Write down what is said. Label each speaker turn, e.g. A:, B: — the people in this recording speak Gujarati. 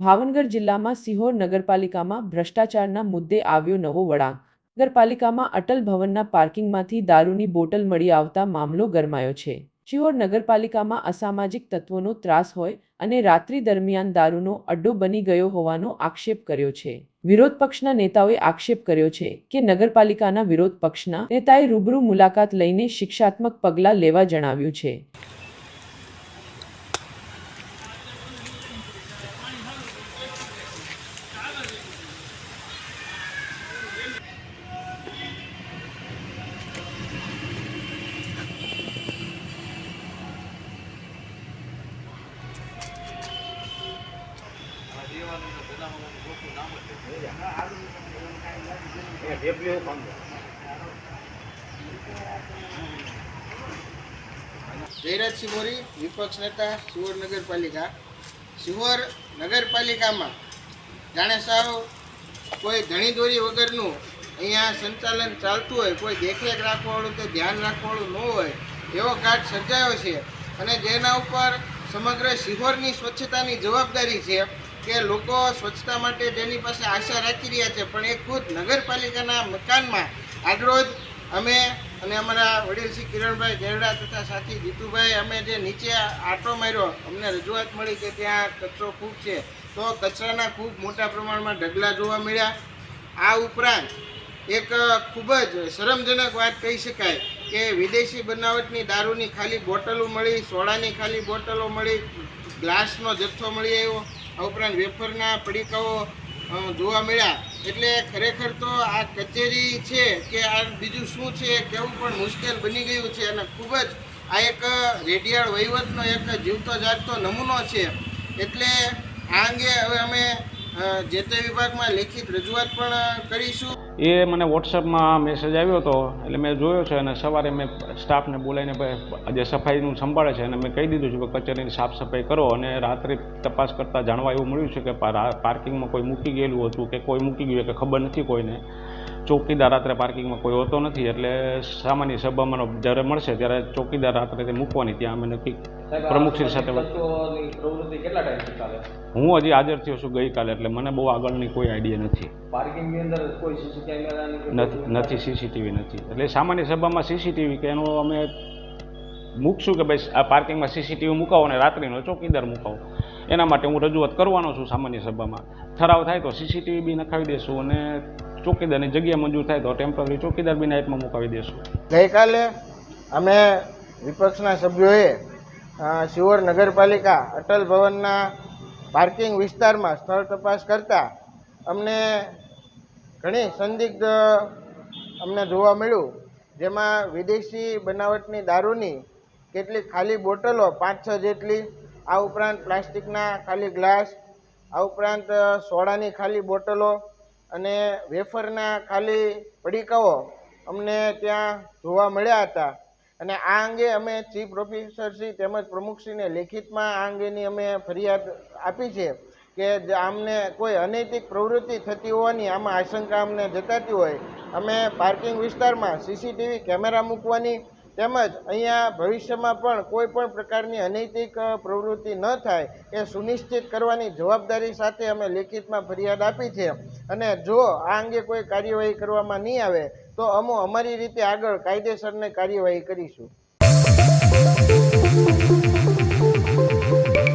A: ભાવનગર જિલ્લામાં સિહોર નગરપાલિકામાં ભ્રષ્ટાચારના મુદ્દે આવ્યો નવો વળાંક. નગરપાલિકામાં અટલ ભવનના પાર્કિંગમાંથી દારૂની બોટલ મળી આવતા મામલો ગરમાયો છે. શિહોર નગરપાલિકામાં અસામાજિક તત્વોનો ત્રાસ હોય અને રાત્રિ દરમિયાન દારૂનો અડ્ડો બની ગયો હોવાનો આક્ષેપ કર્યો છે. વિરોધ પક્ષના નેતાઓએ આક્ષેપ કર્યો છે કે નગરપાલિકાના વિરોધ પક્ષના નેતાએ રૂબરૂ મુલાકાત લઈને શિક્ષાત્મક પગલાં લેવા જણાવ્યું છે.
B: જયરાજસિંહ મોરી, વિપક્ષ નેતા સિહોર નગરપાલિકા. સિહોર નગરપાલિકામાં જાણે સાવ કોઈ ધણી દોરી વગરનું અહીંયા સંચાલન ચાલતું હોય, કોઈ દેખરેખ રાખવાવાળું કે ધ્યાન રાખવાવાળું ન હોય, એવો ઘાટ સર્જાયો છે. અને જેના ઉપર સમગ્ર સિહોરની સ્વચ્છતાની જવાબદારી છે. કે લોકો સ્વચ્છતા માટે જેની પાસે આશા રાખી રહ્યા છે, પણ એ ખુદ નગરપાલિકાના મકાનમાં આજરોજ અમે અને અમારા વડીલ શ્રી કિરણભાઈ ગેરડા તથા સાથી જીતુભાઈ, અમે જે નીચે આટો માર્યો, અમને રજૂઆત મળી કે ત્યાં કચરો ખૂબ છે. તો કચરાના ખૂબ મોટા પ્રમાણમાં ઢગલા જોવા મળ્યા. આ ઉપરાંત એક ખૂબ જ શરમજનક વાત કહી શકાય કે વિદેશી બનાવટની દારૂની ખાલી બોટલો મળી, સોડાની ખાલી બોટલો મળી, ગ્લાસનો જથ્થો મળી આવ્યો. આ ઉપરાંત વેફરના પડીકાઓ જોવા મળ્યા. એટલે ખરેખર તો આ કચેરી છે કે આ બીજું શું છે એ કહેવું પણ મુશ્કેલ બની ગયું છે અને ખૂબ જ આ એક રેડિયાળ વહીવટનો એક જીવતો જાગતો નમૂનો છે. એટલે આ અંગે હવે અમે જે તે વિભાગમાં લેખિત રજૂઆત પણ કરીશું.
C: એ મને વોટ્સઅપમાં મેસેજ આવ્યો હતો, એટલે મેં જોયો છે અને સવારે મેં સ્ટાફને બોલાવીને જે સફાઈનું સંભાળે છે અને મેં કહી દીધું છે કે કચેરીની સાફ સફાઈ કરો અને રાત્રે તપાસ કરતાં જાણવા એવું મળ્યું છે કે પાર્કિંગમાં કોઈ મૂકી ગયેલું હતું કે કોઈ મૂકી ગયું કે ખબર નથી કોઈને. ચોકીદાર રાત્રે પાર્કિંગમાં કોઈ હોતો નથી એટલે સામાન્ય સભામાં જ્યારે મળશે ત્યારે ચોકીદાર રાત્રે તે મૂકવાની ત્યાં અમે નક્કી પ્રમુખશ્રી સાથે હું હજી હાજર થયો છું ગઈકાલે એટલે મને બહુ આગળની કોઈ આઈડિયા નથી.
D: પાર્કિંગની અંદર કોઈ સીસી
C: નથી નથી સીસીટીવી નથી. એટલે સામાન્ય સભામાં સીસીટીવી કે એનો અમે મૂકશું કે ભાઈ આ પાર્કિંગમાં સીસીટીવી મુકાવો અને રાત્રિનો ચોકીદાર મુકાવો. એના માટે હું રજૂઆત કરવાનો છું સામાન્ય સભામાં. ઠરાવ થાય તો સીસીટીવી બી નખાવી દેશું અને ચોકીદારની જગ્યા મંજૂર થાય તો ટેમ્પરરી ચોકીદાર બી નાઇટમાં મુકાવી દેશું.
B: ગઈકાલે અમે વિપક્ષના સભ્યોએ શિહોર નગરપાલિકા અટલ ભવનના પાર્કિંગ વિસ્તારમાં સ્થળ તપાસ કરતાં અમને ઘણી સંદિગ્ધ અમને જોવા મળ્યું, જેમાં વિદેશી બનાવટની દારૂની કેટલીક ખાલી બોટલો પાંચ છ જેટલી, આ ઉપરાંત પ્લાસ્ટિકના ખાલી ગ્લાસ, આ ઉપરાંત સોડાની ખાલી બોટલો અને વેફરના ખાલી પડીકાઓ અમને ત્યાં જોવા મળ્યા હતા. અને આ અંગે અમે ચીફ પ્રોફેસરશ્રી તેમજ પ્રમુખશ્રીને લેખિતમાં આ અંગેની અમે ફરિયાદ આપી છે કે આમને કોઈ અનૈતિક પ્રવૃત્તિ થતી હોવાની આમાં આશંકા અમને જતાતી હોય. અમે પાર્કિંગ વિસ્તારમાં સીસીટીવી કેમેરા મૂકવાની તેમજ અહીંયા ભવિષ્યમાં પણ કોઈ પણ પ્રકારની અનૈતિક પ્રવૃત્તિ ન થાય એ સુનિશ્ચિત કરવાની જવાબદારી સાથે અમે લેખિતમાં ફરિયાદ આપી છે. અને જો આ અંગે કોઈ કાર્યવાહી કરવામાં નહીં આવે, તો અમો અમારી રીતે આગળ કાયદેસરને કાર્યવાહી કરીશું.